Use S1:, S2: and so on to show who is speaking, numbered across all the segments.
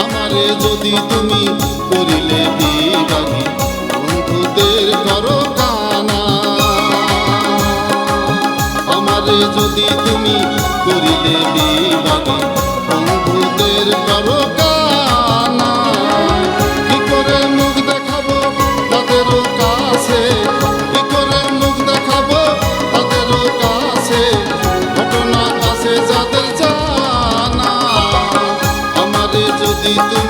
S1: আমারে যদি তুমি করিলে দিবানি বন্ধুদের করো কানা আমারে যদি তুমি করিলে দিবানি Thank you.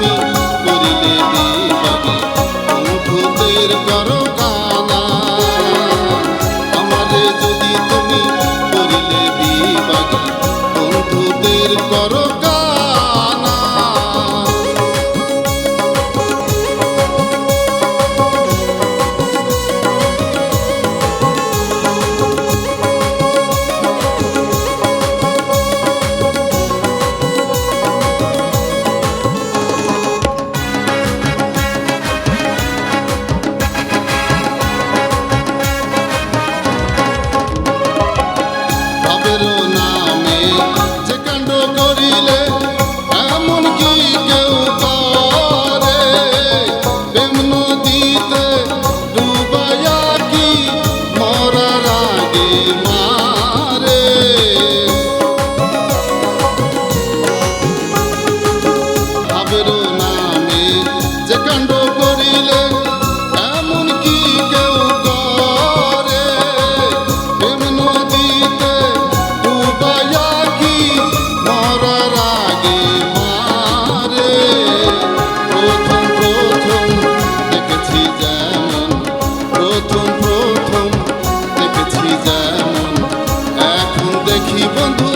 S1: keep on doing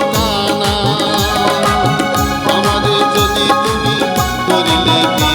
S1: Thank you.